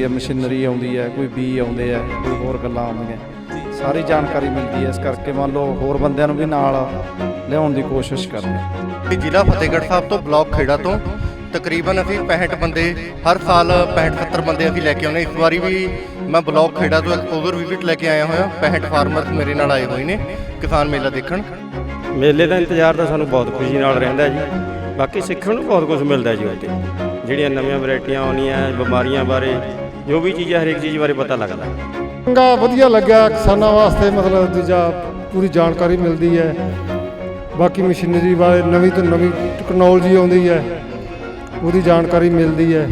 ਆਉਂਦੀ ਹੈ ਮਸ਼ੀਨਰੀ ਆਉਂਦੀ ਹੈ ਕੋਈ ਬੀ ਆਉਂਦੇ ਆ ਕੋਈ ਹੋਰ ਗੱਲਾਂ ਆਉਂਦੀਆਂ। ਸਾਰੀ ਜਾਣਕਾਰੀ ਮਿਲਦੀ ਹੈ ਇਸ ਕਰਕੇ ਮੰਨ ਲਓ ਹੋਰ ਬੰਦਿਆਂ ਨੂੰ ਵੀ ਨਾਲ ਲਿਆਉਣ ਦੀ ਕੋਸ਼ਿਸ਼ ਕਰਦੇ ਜ਼ਿਲ੍ਹਾ ਫਤਿਹਗੜ੍ਹ ਸਾਹਿਬ ਤੋਂ ਬਲਾਕ ਖੇੜਾ ਤੋਂ ਤਕਰੀਬਨ ਅਸੀਂ 65 ਬੰਦੇ ਹਰ ਸਾਲ 65 70 ਬੰਦੇ ਅਸੀਂ ਲੈ ਕੇ ਆਉਂਦੇ ਇਸ ਵਾਰੀ ਵੀ ਮੈਂ ਬਲਾਕ ਖੇੜਾ ਤੋਂ ਓਵਰ ਵਿਜ਼ਿਟ ਲੈ ਕੇ ਆਇਆ ਹੋਇਆ 65 ਫਾਰਮਰਸ ਮੇਰੇ ਨਾਲ ਆਏ ਹੋਏ ਨੇ ਕਿਸਾਨ ਮੇਲਾ ਦੇਖਣ। ਮੇਲੇ ਦਾ ਇੰਤਜ਼ਾਰ ਤਾਂ ਸਾਨੂੰ ਬਹੁਤ ਖੁਸ਼ੀ ਨਾਲ ਰਹਿੰਦਾ ਜੀ। ਬਾਕੀ ਸਿੱਖਣ ਨੂੰ ਬਹੁਤ ਕੁਝ ਮਿਲਦਾ ਜੀ ਉੱਥੇ ਜਿਹੜੀਆਂ ਨਵੀਆਂ ਵੈਰਾਈਟੀਆਂ ਆਉਣੀਆਂ ਬਿਮਾਰੀਆਂ ਬਾਰੇ ਜੋ ਵੀ ਚੀਜ਼ ਹੈ ਹਰੇਕ ਚੀਜ਼ ਬਾਰੇ ਪਤਾ ਲੱਗਦਾ। ਚੰਗਾ ਵਧੀਆ ਲੱਗਿਆ ਕਿਸਾਨਾਂ ਵਾਸਤੇ ਮਤਲਬ ਦੂਜਾ ਪੂਰੀ ਜਾਣਕਾਰੀ ਮਿਲਦੀ ਹੈ। ਬਾਕੀ ਮਸ਼ੀਨਰੀ ਬਾਰੇ ਨਵੀਂ ਤੋਂ ਨਵੀਂ ਟੈਕਨੋਲੋਜੀ ਆਉਂਦੀ ਹੈ ਉਹਦੀ ਜਾਣਕਾਰੀ ਮਿਲਦੀ ਹੈ।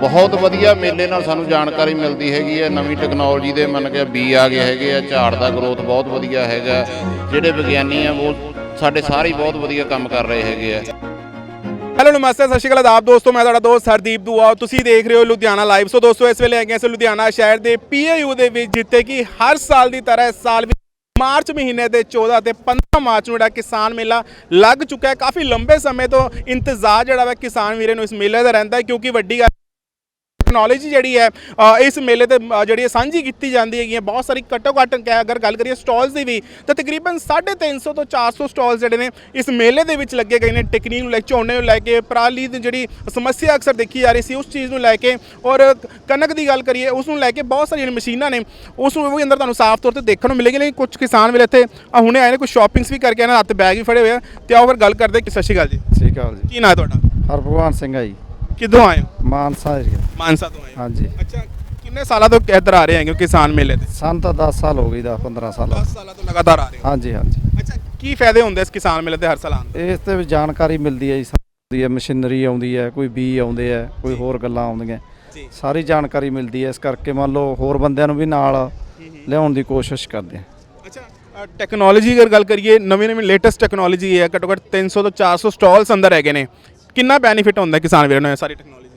ਬਹੁਤ ਵਧੀਆ ਮੇਲੇ ਨਾਲ ਸਾਨੂੰ ਜਾਣਕਾਰੀ ਮਿਲਦੀ ਹੈਗੀ ਹੈ। ਨਵੀਂ ਟੈਕਨੋਲੋਜੀ ਦੇ ਮੰਨ ਕੇ ਬੀ ਆ ਗਏ ਹੈਗੇ ਆ ਝਾੜ ਦਾ ਗਰੋਥ ਬਹੁਤ ਵਧੀਆ ਹੈਗਾ। ਜਿਹੜੇ ਵਿਗਿਆਨੀ ਆ ਉਹ ਸਾਡੇ ਸਾਰੇ ਹੀ ਬਹੁਤ ਵਧੀਆ ਕੰਮ ਕਰ ਰਹੇ ਹੈਗੇ ਆ। ਹੈਲੋ ਨਮਸਤੇ, ਸਤਿ ਸ਼੍ਰੀ ਅਕਾਲ ਆਪ ਦੋਸਤੋ, ਮੈਂ ਤੁਹਾਡਾ ਦੋਸਤ ਹਰਦੀਪ ਦੂਆ ਤੁਸੀਂ ਦੇਖ ਰਹੇ ਹੋ ਲੁਧਿਆਣਾ ਲਾਈਵ ਸੋ ਦੋਸਤੋ, ਇਸ ਵੇਲੇ ਹੈਗੇ ਅਸੀਂ ਲੁਧਿਆਣਾ ਸ਼ਹਿਰ ਦੇ ਪੀਏਯੂ ਦੇ ਵਿੱਚ, ਜਿੱਥੇ ਕਿ ਹਰ ਸਾਲ ਦੀ ਤਰ੍ਹਾਂ ਇਸ ਸਾਲ ਵੀ ਮਾਰਚ ਮਹੀਨੇ ਦੇ 14 ਤੇ 15 ਮਾਰਚ ਨੂੰ ਜਿਹੜਾ ਕਿਸਾਨ ਮੇਲਾ ਲੱਗ ਚੁੱਕਾ ਹੈ। ਕਾਫੀ ਲੰਬੇ ਸਮੇਂ ਤੋਂ ਇੰਤਜ਼ਾਰ ਜਿਹੜਾ ਵਾ ਕਿਸਾਨ ਵੀਰੇ ਨੂੰ ਇਸ ਮੇਲੇ ਦਾ ਰਹਿੰਦਾ ਹੈ, ਕਿਉਂਕਿ ਵੱਡੀ ਗੱਲ ਟੈਕਨੋਲੋਜੀ ਜਿਹੜੀ ਹੈ ਇਸ ਮੇਲੇ ਤੇ ਜਿਹੜੀ ਹੈ ਸਾਂਝੀ ਕੀਤੀ ਜਾਂਦੀ ਹੈਗੀ ਹੈ ਬਹੁਤ ਸਾਰੀ ਘੱਟੋ ਘੱਟ ਅਗਰ ਗੱਲ ਕਰੀਏ ਸਟਾਲਸ ਦੀ ਵੀ ਤਾਂ ਤਕਰੀਬਨ 350 ਤੋਂ 400 ਸਟਾਲਸ ਜਿਹੜੇ ਨੇ ਇਸ ਮੇਲੇ ਦੇ ਵਿੱਚ ਲੱਗੇ ਗਏ ਨੇ ਟੈਕਨੀਕ ਨੂੰ ਲੈ ਕੇ ਝੋਨੇ ਨੂੰ ਲੈ ਕੇ ਪਰਾਲੀ ਦੀ ਜਿਹੜੀ ਸਮੱਸਿਆ ਅਕਸਰ ਦੇਖੀ ਜਾ ਰਹੀ ਸੀ ਉਸ ਚੀਜ਼ ਨੂੰ ਲੈ ਕੇ ਔਰ ਕਣਕ ਦੀ ਗੱਲ ਕਰੀਏ ਉਸ ਨੂੰ ਲੈ ਕੇ ਬਹੁਤ ਸਾਰੀਆਂ ਮਸ਼ੀਨਾਂ ਨੇ ਉਸ ਨੂੰ ਵੀ ਅੰਦਰ ਤੁਹਾਨੂੰ ਸਾਫ਼ ਤੌਰ ਤੇ ਦੇਖਣ ਨੂੰ ਮਿਲੇਗੀ ਲੇਕਿਨ ਕੁਝ ਕਿਸਾਨ ਵੀਰੇ ਇੱਥੇ ਆ ਹੁਣੇ ਆਏ ਨੇ ਕੁਝ ਸ਼ਾਪਿੰਗਸ ਵੀ ਕਰਕੇ ਇਹਨਾਂ ਹੱਥ ਬੈਗ ਵੀ ਫੜੇ ਹੋਏ ਆ ਤੇ ਆਓ ਫਿਰ ਗੱਲ ਕਰਦੇ ਕਿ ਸਤਿ ਸ਼੍ਰੀ ਅਕਾਲ ਜੀ। ਸਤਿ ਸ਼੍ਰੀ ਅਕਾਲ ਜੀ। ਕੀ ਨਾਂ ਹੈ ਤੁਹਾਡਾ? ਹਰਭਗਵਾਨ ਸਿੰਘ ਆ ਜੀ। ਕਿੱਥੋਂ ਆਏ ਹੋ? ਮਾਨਸਾ ਏਰੀਆ ਮਾਨਸਾ ਤੋਂ ਆਏ ਹੋ? ਹਾਂਜੀ। ਅੱਛਾ ਕਿੰਨੇ ਸਾਲਾਂ ਤੋਂ ਇੱਧਰ ਆ ਰਹੇ ਹੈਗੇ ਹੋ ਕਿਸਾਨ ਮੇਲੇ ਤੇ? ਸਾਨੂੰ ਤਾਂ 10 ਸਾਲ ਹੋ ਗਏ 10 15 ਸਾਲ। 10 ਸਾਲਾਂ ਤੋਂ ਲਗਾਤਾਰ ਆ ਰਹੇ ਹੋ? ਹਾਂਜੀ ਹਾਂਜੀ। ਅੱਛਾ ਕੀ ਫਾਇਦੇ ਹੁੰਦੇ ਇਸ ਕਿਸਾਨ ਮੇਲੇ ਤੇ ਹਰ ਸਾਲ ਆਉਣ ਦੇ? ਇਸ ਤੇ ਵੀ ਜਾਣਕਾਰੀ ਮਿਲਦੀ ਹੈ ਜੀ ਸਾਰੀ ਮਸ਼ੀਨਰੀ ਆਉਂਦੀ ਹੈ ਕੋਈ ਬੀ ਆਉਂਦੇ ਆ ਕੋਈ ਹੋਰ ਗੱਲਾਂ ਆਉਂਦੀਆਂ। ਜੀ। ਸਾਰੀ ਜਾਣਕਾਰੀ ਮਿਲਦੀ ਹੈ ਇਸ ਕਰਕੇ ਮੰਨ ਲਓ ਹੋਰ ਬੰਦਿਆਂ ਨੂੰ ਵੀ ਨਾਲ ਲਿਆਉਣ ਦੀ ਕੋਸ਼ਿਸ਼ ਕਰਦੇ ਹਾਂ। ਅੱਛਾ ਟੈਕਨੋਲੋਜੀ ਅਗਰ ਗੱਲ ਕਰੀਏ ਨਵੀਂ ਨਵੀਂ ਲੇਟੈਸਟ ਟੈਕਨੋਲੋਜੀ ਹੈ ਘੱਟੋ ਘੱਟ 300 ਤੋਂ 400 ਸਟਾਲਸ ਅੰਦਰ ਹੈਗੇ ਨੇ। ਕਿੰਨਾ ਬੈਨੀਫਿਟ ਹੁੰਦਾ ਕਿਸਾਨ ਵੀਰਾਂ ਨੂੰ ਇਹ ਸਾਰੀ ਟੈਕਨੋਲੋਜੀ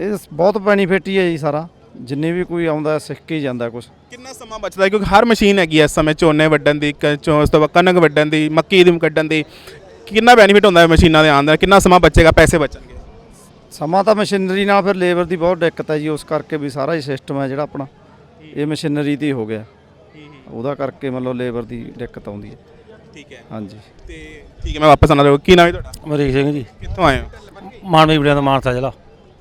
ਇਹ ਬਹੁਤ ਬੈਨੀਫਿਟ ਹੀ ਹੈ ਜੀ ਸਾਰਾ। ਜਿੰਨੇ ਵੀ ਕੋਈ ਆਉਂਦਾ ਸਿੱਖ ਕੇ ਹੀ ਜਾਂਦਾ ਕੁਝ ਕਿੰਨਾ ਸਮਾਂ ਬਚਦਾ ਹੈ? ਕਿਉਂਕਿ ਹਰ ਮਸ਼ੀਨ ਹੈਗੀ ਹੈ ਇਸ ਸਮੇਂ ਝੋਨੇ ਵੱਢਣ ਦੀ ਕ- ਚੋਂ ਉਸ ਤੋਂ ਬਾਅਦ ਕਣਕ ਵੱਢਣ ਦੀ ਮੱਕੀ ਦੀ ਕੱਢਣ ਦੀ। ਕਿੰਨਾ ਬੈਨੀਫਿਟ ਹੁੰਦਾ ਹੈ ਮਸ਼ੀਨਾਂ ਦੇ ਆਉਣ ਦਾ? ਕਿੰਨਾ ਸਮਾਂ ਬਚੇਗਾ? ਪੈਸੇ ਬਚਣਗੇ। ਸਮਾਂ ਤਾਂ ਮਸ਼ੀਨਰੀ ਨਾਲ ਫਿਰ ਲੇਬਰ ਦੀ ਬਹੁਤ ਦਿੱਕਤ ਹੈ ਜੀ ਉਸ ਕਰਕੇ ਵੀ ਸਾਰਾ ਹੀ ਸਿਸਟਮ ਹੈ ਜਿਹੜਾ ਆਪਣਾ। ਇਹ ਮਸ਼ੀਨਰੀ ਤੇ ਹੀ ਹੋ ਗਿਆ। ਉਹਦਾ ਕਰਕੇ ਮਤਲਬ ਲੇਬਰ ਦੀ ਦਿੱਕਤ ਆਉਂਦੀ ਹੈ। ਠੀਕ ਹੈ। ਹਾਂਜੀ। ਤੇ ਠੀਕ ਹੈ ਮੈਂ ਵਾਪਸ ਆਣਾ ਰਹੂੰ ਕੀ ਨਾਮ ਹੈ ਤੁਹਾਡਾ? ਅਮਰੀਕ ਸਿੰਘ ਜੀ। ਕਿੱਥੋਂ ਆਏ ਹੋ? ਮਾਨਵੀ ਬੜਿਆਂ ਦਾ ਮਾਨਸਾ ਜ਼ਿਲ੍ਹਾ।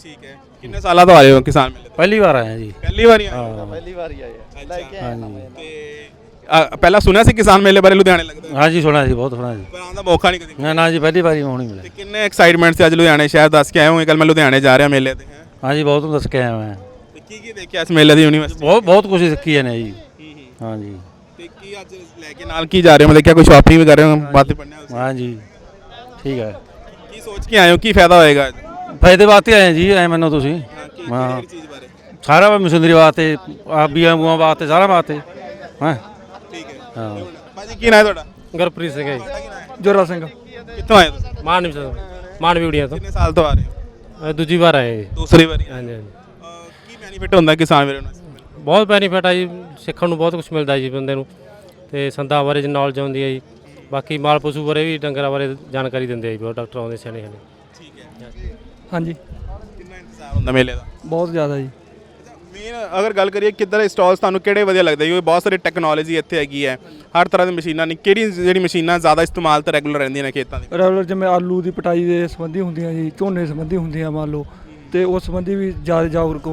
ਠੀਕ ਹੈ। ਕਿੰਨੇ ਸਾਲਾਂ ਤੋਂ ਆ ਰਹੇ ਹੋ ਕਿਸਾਨ ਮੇਲੇ ਤੇ? ਪਹਿਲੀ ਵਾਰ ਆਏ ਆ ਜੀ। ਪਹਿਲੀ ਵਾਰੀ ਆਏ ਹੋ? ਪਹਿਲੀ ਵਾਰੀ ਆਏ ਅੱਛਾ। ਹਾਂਜੀ। ਤੇ ਅ, ਪਹਿਲਾਂ ਸੁਣਿਆ ਸੀ ਕਿਸਾਨ ਮੇਲੇ ਬਾਰੇ ਲੁਧਿਆਣੇ ਲੱਗਦਾ? ਹੈ। ਹਾਂਜੀ ਸੁਣਿਆ ਜੀ ਬਹੁਤ ਸੁਣਿਆ ਜੀ। ਪਰ ਆਉਣ ਦਾ ਮੌਕਾ ਨਹੀਂ ਕਦੀ ਨਾ ਨਾ ਜੀ ਪਹਿਲੀ ਵਾਰੀ ਹੋਣੀ ਤੇ ਮਿਲਿਆ। ਕਿੰਨੇ ਐਕਸਾਈਟਮੈਂਟ ਸੀ ਅੱਜ ਲੁਧਿਆਣੇ ਸ਼ਹਿਰ ਦੱਸ ਕੇ ਆਏ ਹੋਏ ਕੱਲ ਮੈਂ ਲੁਧਿਆਣੇ ਜਾ ਰਿਹਾ ਮੇਲੇ ਤੇ ਹੈਂ। ਹਾਂਜੀ ਬਹੁਤ ਦੱਸ ਕੇ ਆਇਆ ਮੈਂ। ਤੇ ਕੀ ਕੀ ਦੇਖਿਆ ਇਸ ਮੇਲੇ ਦੀ ਯੂਨੀਵਰਸਿਟੀ ਬਹੁਤ ਬਹੁਤ ਕੁਝ ਸਿੱਖੀ ਨੇ ਜੀ। ਹਾਂਜੀ। ਤੇ ਕੀ ਅੱਜ ਲੈ ਕੇ ਨਾਲ ਕੀ ਜਾ ਰਹੇ ਹੋ? ਮੈਂ ਦੇਖਿਆ ਕੋਈ ਸ਼ਾਪਿੰਗ ਵੀ ਕਰ ਰਹੇ ਹੋ ਬਾਤ ਪੜਨੇ ਹਾਂਜੀ। ਠੀਕ ਹੈ। ਕੀ ਸੋਚ ਕੇ ਆਏ ਹੋ? ਕੀ ਫਾਇਦਾ ਹੋਏਗਾ ਫਾਇਦੇ ਵਾਸਤੇ ਆਏ ਜੀ ਐ ਮੈਨੂੰ ਤੁਸੀਂ। ਹਾਂ। ਚੀਜ਼ ਬਾਰੇ? ਸਾਰਾ ਮਸ਼ੀਨਰੀ ਵਾਸਤੇ ਆ ਬੀਆਂ ਬੂਆਂ ਵਾਸਤੇ ਸਾਰਾ ਵਾਸਤੇ। ਹਾਂ? ਠੀਕ ਹੈ। ਹਾਂ। ਭਾਜੀ ਕੀ ਨਾਂ ਹੈ ਤੁਹਾਡਾ? ਗੁਰਪ੍ਰੀਤ ਸਿੰਘ ਹੈ ਜੀ। ਜੋਰਾ ਸਿੰਘ। ਕਿੱਥੋਂ ਆਏ ਤੁਸੀਂ? ਮਾਨਵੀ ਤੋਂ ਮਾਨਵੀ ਉੜੀਆਂ ਤੋਂ। ਕਿੰਨੇ ਸਾਲ ਤੋਂ ਆ ਰਹੇ ਹੋ? ਅਹ ਦੂਜੀ ਵਾਰ ਆਏ ਜੀ। ਦੂਸਰੀ ਵਾਰੀ ਹਾਂਜੀ ਹਾਂਜੀ। ਅਹ ਕੀ ਬੈਨੀਫਿਟ ਹੁੰਦਾ ਕਿਸਾਨ ਵੀਰਾਂ ਨੂੰ? ਬਹੁਤ ਬੈਨੀਫਿਟ ਆ ਜੀ ਸਿੱਖਣ ਨੂੰ ਬਹੁਤ ਕੁਝ ਮਿਲਦਾ ਜੀ ਬੰਦੇ ਨੂੰ। ਤੇ ਸੰਦਾਂ ਬਾਰੇ ਨੌਲੇਜ ਆਉਂਦੀ ਹੈ ਜੀ। ਬਾਕੀ ਮਾਲ ਪਸ਼ੂ ਬਾਰੇ ਵੀ ਡੰਗਰਾਂ ਬਾਰੇ ਜਾਣਕਾਰੀ ਦਿੰਦੇ ਆ ਜੀ ਬਹੁਤ ਡਾਕਟਰ ਆਉਂਦੇ ਸਿਆਣੇ ਸਿਆਣੇ ਹਾਂਜੀ। ਕਿੰਨਾ ਇੰਤਜ਼ਾਰ ਹੁੰਦਾ ਮੇਲੇ ਦਾ? ਬਹੁਤ ਜ਼ਿਆਦਾ ਜੀ। ਮੇਨ ਅਗਰ ਗੱਲ ਕਰੀਏ ਕਿੱਧਰ ਦੇ ਸਟਾਲਸ ਤੁਹਾਨੂੰ ਕਿਹੜੇ ਵਧੀਆ ਲੱਗਦੇ? ਕਿਉਂਕਿ ਬਹੁਤ ਸਾਰੀ ਟੈਕਨੋਲੋਜੀ ਇੱਥੇ ਹੈਗੀ ਹੈ। ਹਰ ਤਰ੍ਹਾਂ ਦੀ ਮਸ਼ੀਨਾਂ ਨੇ। ਕਿਹੜੀ ਜਿਹੜੀ ਮਸ਼ੀਨਾਂ ਜ਼ਿਆਦਾ ਇਸਤੇਮਾਲ ਤੇ ਰੈਗੂਲਰ ਰਹਿੰਦੀਆਂ ਨੇ ਖੇਤਾਂ ਦੇ ਰੈਗੂਲਰ ਜਿਵੇਂ ਆਲੂ ਦੀ ਪਟਾਈ ਦੇ ਸੰਬੰਧੀ ਹੁੰਦੀਆਂ ਜੀ ਝੋਨੇ ਸੰਬੰਧੀ ਹੁੰਦੀਆਂ ਮੰਨ ਲਓ। ਤੇ ਉਸ ਸੰਬੰਧੀ ਵੀ ਜ਼ਿਆਦਾ ਜਾਗਰੂਕ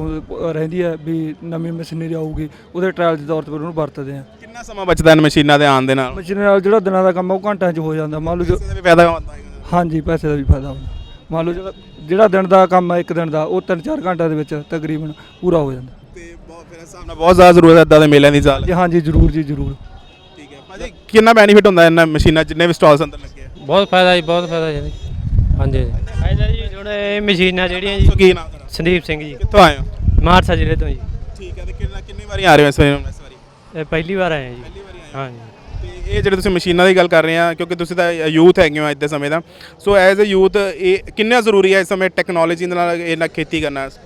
ਰਹਿੰਦੀ ਹੈ ਵੀ ਨਵੀਂ ਮਸ਼ੀਨਰੀ ਆਊਗੀ ਉਹਦੇ ਟ੍ਰਾਇਲ ਦੇ ਤੌਰ ਤੇ ਉਹਨੂੰ ਵਰਤਦੇ ਆ ਕਿੰਨਾ ਸਮਾਂ ਬਚਦਾ ਇਹਨਾਂ ਮਸ਼ੀਨਾਂ ਦੇ ਆਉਣ ਦੇ ਨਾਲ? ਮਸ਼ੀਨਰੀ ਨਾਲ ਜਿਹੜਾ ਦਿਨਾਂ ਦਾ ਕੰਮ ਆ ਉਹ ਘੰਟਿਆਂ 'ਚ ਹੋ ਜਾਂਦਾ। ਮੰਨ ਲਓ ਜੋ ਕਿਸੇ ਦਾ ਵੀ ਫਾਇਦਾ ਹੁੰਦਾ। ਹਾਂਜੀ ਪੈਸੇ ਦਾ ਵੀ ਫਾਇਦਾ ਹੁੰਦਾ। ਮੰਨ ਲਓ ਜਿਹੜਾ ਜਿਹੜਾ ਦਿਨ ਦਾ ਕੰਮ ਹੈ ਇੱਕ ਦਿਨ ਦਾ ਉਹ 3-4 ਘੰਟਿਆਂ ਦੇ ਵਿੱਚ ਤਕਰੀਬਨ ਪੂਰਾ ਹੋ ਜਾਂਦਾ। ਤੇ ਬਹੁਤ ਫਿਰ ਇਸ ਹਿਸਾਬ ਨਾਲ ਬਹੁਤ ਜ਼ਿਆਦਾ ਜ਼ਰੂਰਤ ਹੈ ਇਦਾਂ ਦੇ ਮੇਲਿਆਂ ਦੀ ਜੀ ਹਾਂਜੀ ਜ਼ਰੂਰ ਜੀ ਜ਼ਰੂਰ। ਠੀਕ ਹੈ। ਭਾਜੀ ਕਿੰਨਾ ਬੈਨੀਫਿਟ ਹੁੰਦਾ ਇਹਨਾਂ ਮਸ਼ੀਨਾਂ ਜਿੰਨੇ ਵੀ ਸਟਾਲਸ ਅੰਦਰ ਲੱਗੇ ਆ? ਬਹੁਤ ਫਾਇਦਾ ਜੀ ਬਹੁਤ ਫਾਇਦਾ ਜੀ। ਹਾਂਜੀ ਹਾਂਜੀ। ਫਾਇਦਾ ਜੀ? ਜਿਹੜੇ ਮਸ਼ੀਨਾਂ ਜਿਹੜੀਆਂ ਜੀ ਕੀ ਨਾਮ ਤੁਹਾਡਾ? ਸੰਦੀਪ ਸਿੰਘ ਜੀ। ਕਿੱਥੋਂ ਆਏ ਹੋ? ਮਾਰਸਾ ਜ਼ਿਲ੍ਹੇ ਤੋਂ ਜੀ। ਠੀਕ ਹੈ ਤੇ ਕਿੰਨਾ ਕਿੰਨੀ ਵਾਰੀ ਆ ਰਹੇ ਹੋ ਇਸ ਵਾਰੀ? ਇਸ ਵਾਰੀ ਇਹ ਪਹਿਲੀ ਵਾਰ ਆਏ ਹਾਂ ਜੀ। ਪਹਿਲੀ ਵਾਰੀ ਆਏ ਹਾਂਜੀ। ਇਹ ਜਿਹੜੇ ਤੁਸੀਂ ਮਸ਼ੀਨਾਂ ਦੀ ਗੱਲ ਕਰ ਰਹੇ ਆ, ਕਿਉਂਕਿ ਤੁਸੀਂ ਤਾਂ ਯੂਥ ਹੈਗੇ ਹੋ ਅੱਜ ਦੇ ਸਮੇਂ ਦਾ। ਸੋ ਐਜ਼ ਅ ਯੂਥ ਇਹ ਕਿੰਨਾ ਜ਼ਰੂਰੀ ਹੈ ਇਸ ਸਮੇਂ ਟੈਕਨੋਲੋਜੀ ਦੇ ਨਾਲ ਇਹਨਾਂ ਖੇਤੀ ਕਰਨਾ? ਦੇ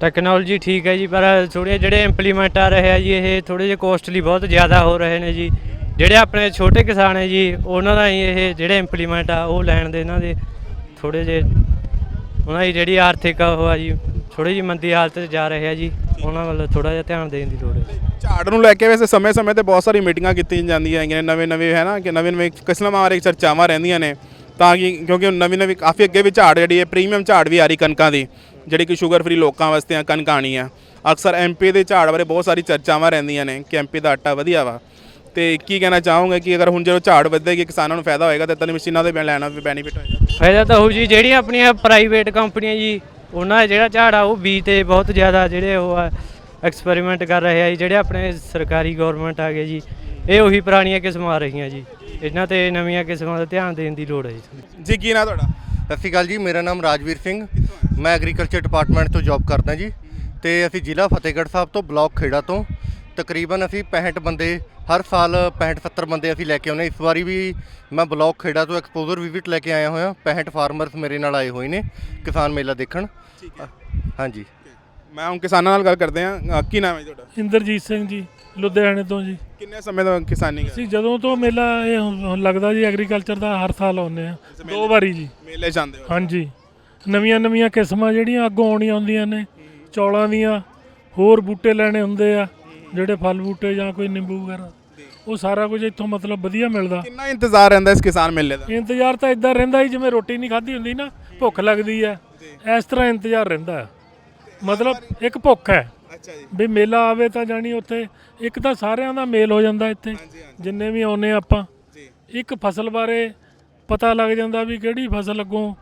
ਟੈਕਨੋਲੋਜੀ ਠੀਕ ਹੈ ਜੀ, ਪਰ ਥੋੜੇ ਜਿਹੜੇ ਇੰਪਲੀਮੈਂਟ ਆ ਰਹੇ ਆ ਜੀ, ਇਹ ਥੋੜੇ ਜਿਹੇ ਕੋਸਟਲੀ ਬਹੁਤ ਜ਼ਿਆਦਾ ਹੋ ਰਹੇ ਨੇ ਜੀ। ਜਿਹੜੇ ਆਪਣੇ ਛੋਟੇ ਕਿਸਾਨ ਹੈ ਜੀ, ਉਹਨਾਂ ਦਾ ਹੀ ਇਹ ਜਿਹੜੇ ਇੰਪਲੀਮੈਂਟ ਆ, ਉਹ ਲੈਣ ਦੇ ਇਹਨਾਂ ਦੇ ਥੋੜੇ ਜਿਹੇ ਉਹਨਾਂ ਦੀ ਜਿਹੜੀ ਆਰਥਿਕ ਉਹ ਆ ਜੀ ਥੋੜੀ ਜਿਹੀ ਮੰਦੀ ਹਾਲਤ 'ਚ ਜਾ ਰਹੇ ਆ ਜੀ। ਉਹਨਾਂ ਵੱਲ ਥੋੜਾ ਜਿਹਾ ਧਿਆਨ ਦੇਣ ਦੀ ਲੋੜ ਹੈ ਝਾੜ ਨੂੰ ਲੈ ਕੇ ਵੈਸੇ ਸਮੇਂ-ਸਮੇਂ ਤੇ ਬਹੁਤ ਸਾਰੀ ਮੀਟਿੰਗਾਂ ਕੀਤੀਆਂ ਜਾਂਦੀਆਂ ਹੈਗੀਆਂ ਨੇ, ਨਵੇਂ-ਨਵੇਂ, ਹੈ ਨਾ, ਕਿ ਨਵੇਂ-ਨਵੇਂ ਕਿਸਮਾਂ ਬਾਰੇ ਚਰਚਾਵਾਂ ਰਹਿੰਦੀਆਂ ਨੇ। ਤਾਂ ਕਿ ਕਿਉਂਕਿ ਨਵੀਂ-ਨਵੀਂ ਕਾਫੀ ਅੱਗੇ ਵੀ ਝਾੜ ਜਿਹੜੀ ਹੈ, ਪ੍ਰੀਮੀਅਮ ਝਾੜ ਵੀ ਆ ਰਹੀ ਕਣਕਾਂ ਦੀ, ਜਿਹੜੀ ਕਿ ਸ਼ੂਗਰ ਫ੍ਰੀ ਲੋਕਾਂ ਵਾਸਤੇ ਆ, ਕਣਕ ਆਉਣੀ ਆ। ਅਕਸਰ ਐਮਪੀ ਦੇ ਝਾੜ ਬਾਰੇ ਬਹੁਤ ਸਾਰੀ ਚਰਚਾਵਾਂ ਰਹਿੰਦੀਆਂ ਨੇ ਕਿ ਐਮਪੀ ਦਾ ਆਟਾ ਵਧੀਆ ਵਾ। ਤੇ ਕੀ ਕਹਿਣਾ ਚਾਹੋਗੇ ਕਿ ਅਗਰ ਹੁਣ ਜਦੋਂ ਝਾੜ ਵਧੇਗੀ ਕਿਸਾਨਾਂ ਨੂੰ ਫਾਇਦਾ ਹੋਏਗਾ ਤੇ ਤਨ ਮਸ਼ੀਨਾਂ ਦੇ ਲੈਣਾ ਵੀ ਬੈਨੀਫਿਟ ਹੋਏਗਾ? ਫਾਇਦਾ ਤਾਂ ਹੋਊ ਜੀ ਜਿਹੜੀਆਂ ਆਪਣੀਆਂ ਪ੍ਰਾਈਵੇਟ ਕੰਪਨੀਆਂ ਜੀ ਉਹਨਾਂ ਦਾ ਜਿਹੜਾ ਝਾੜ ਆ ਉਹ ਬੀ ਤੇ ਬਹੁਤ ਜ਼ਿਆਦਾ ਜਿਹੜੇ ਉਹ ਆ ਐਕਸਪੈਰੀਮੈਂਟ ਕਰ ਰਹੇ ਆ ਜੀ ਜਿਹੜੇ ਆਪਣੇ ਸਰਕਾਰੀ ਗਵਰਨਮੈਂਟ ਆ ਗਏ ਜੀ ਇਹ ਉਹੀ ਪੁਰਾਣੀਆਂ ਕਿਸਮਾਂ ਆ ਰਹੀਆਂ ਜੀ। ਇਹਨਾਂ ਤੇ ਨਵੀਆਂ ਕਿਸਮਾਂ ਦਾ ਧਿਆਨ ਦੇਣ ਦੀ ਲੋੜ ਹੈ ਜੀ। ਜੀ ਕੀ ਨਾ ਤੁਹਾਡਾ? ਸਤਿ ਸ਼੍ਰੀ ਅਕਾਲ ਜੀ ਮੇਰਾ ਨਾਮ ਰਾਜਵੀਰ ਸਿੰਘ। ਮੈਂ ਐਗਰੀਕਲਚਰ ਡਿਪਾਰਟਮੈਂਟ ਤੋਂ ਜੌਬ ਕਰਦਾ ਜੀ। ਤੇ ਅਸੀਂ ਜ਼ਿਲ੍ਹਾ ਫਤਿਹਗੜ੍ਹ ਸਾਹਿਬ ਤੋਂ ਬਲਾਕ ਖੇੜਾ ਤੋਂ ਤਕਰੀਬਨ ਅਸੀਂ 65 ਬੰਦੇ ਹਰ ਸਾਲ 65 70 ਬੰਦੇ ਅਸੀਂ ਲੈ ਕੇ ਆਉਂਦੇ ਇਸ ਵਾਰੀ ਵੀ ਮੈਂ ਬਲਾਕ ਖੇੜਾ ਤੋਂ ਐਕਸਪੋਜ਼ਰ ਵਿਜ਼ਿਟ ਲੈ ਕੇ ਆਇਆ ਹੋਇਆ। 65 ਫਾਰਮਰਸ ਮੇਰੇ ਨਾਲ ਆਏ ਹੋਏ ਨੇ ਕਿਸਾਨ ਮੇਲਾ ਦੇਖਣ। ਹਾਂਜੀ। ਮੈਂ ਹੁਣ ਕਿਸਾਨਾਂ ਨਾਲ ਗੱਲ ਕਰਦੇ ਆ ਕੀ ਨਾਮ ਹੈ ਜੀ ਤੁਹਾਡਾ? ਇੰਦਰਜੀਤ ਸਿੰਘ ਜੀ ਲੁਧਿਆਣੇ ਤੋਂ ਜੀ। ਕਿੰਨੇ ਸਮੇਂ ਤੋਂ ਕਿਸਾਨੀ ਕਰ ਅਸੀਂ ਜਦੋਂ ਤੋਂ ਮੇਲਾ ਇਹ ਹੁਣ- ਹੁਣ ਲੱਗਦਾ ਜੀ ਐਗਰੀਕਲਚਰ ਦਾ ਹਰ ਸਾਲ ਆਉਂਦੇ ਆ ਦੋ ਵਾਰੀ ਜੀ। ਮੇਲੇ ਜਾਂਦੇ ਹੋ? ਹਾਂਜੀ। ਨਵੀਆਂ ਨਵੀਆਂ ਕਿਸਮਾਂ ਜਿਹੜੀਆਂ ਅੱਗੋਂ ਆਉਣੀਆਂ ਹੁੰਦੀਆਂ ਨੇ। ਚੌਲਾਂ ਦੀਆਂ ਹੋਰ ਬੂਟੇ ਲੈਣੇ ਹੁੰਦੇ ਆ। ਜਿਹੜੇ ਫਲ ਬੂਟੇ ਜਾਂ ਕੋਈ ਨਿੰਬੂ ਵਗੈਰਾ ਉਹ ਸਾਰਾ ਕੁਝ ਇੱਥੋਂ ਮਤਲਬ ਵਧੀਆ ਮਿਲਦਾ। ਕਿੰਨਾ ਇੰਤਜ਼ਾਰ ਰਹਿੰਦਾ ਇਸ ਕਿਸਾਨ ਮੇਲੇ ਦਾ? ਇੰਤਜ਼ਾਰ ਤਾਂ ਇਦਾਂ ਰਹਿੰਦਾ ਹੀ ਜਿਵੇਂ ਰੋਟੀ ਨਹੀਂ ਖਾਧੀ ਹੁੰਦੀ ਨਾ ਭੁੱਖ ਲੱਗਦੀ ਹੈ। ਇਸ ਤਰ੍ਹਾਂ ਇੰਤਜ਼ਾਰ ਰਹਿੰਦਾ ਹੈ। ਮਤਲਬ ਇੱਕ ਭੁੱਖ ਹੈ। ਅੱਛਾ ਜੀ। ਵੀ ਮੇਲਾ ਆਵੇ ਤਾਂ ਜਾਣੀ ਉੱਥੇ ਇੱਕ ਤਾਂ ਸਾਰਿਆਂ ਦਾ ਮੇਲ ਹੋ ਜਾਂਦਾ ਇੱਥੇ ਜਿੰਨੇ ਵੀ ਆਉਨੇ ਆਪਾਂ। ਇੱਕ ਫਸਲ ਬਾਰੇ ਪਤਾ ਲੱਗ ਜਾਂਦਾ ਵੀ ਕਿਹੜੀ ਫਸਲ ਅੱਗੋਂ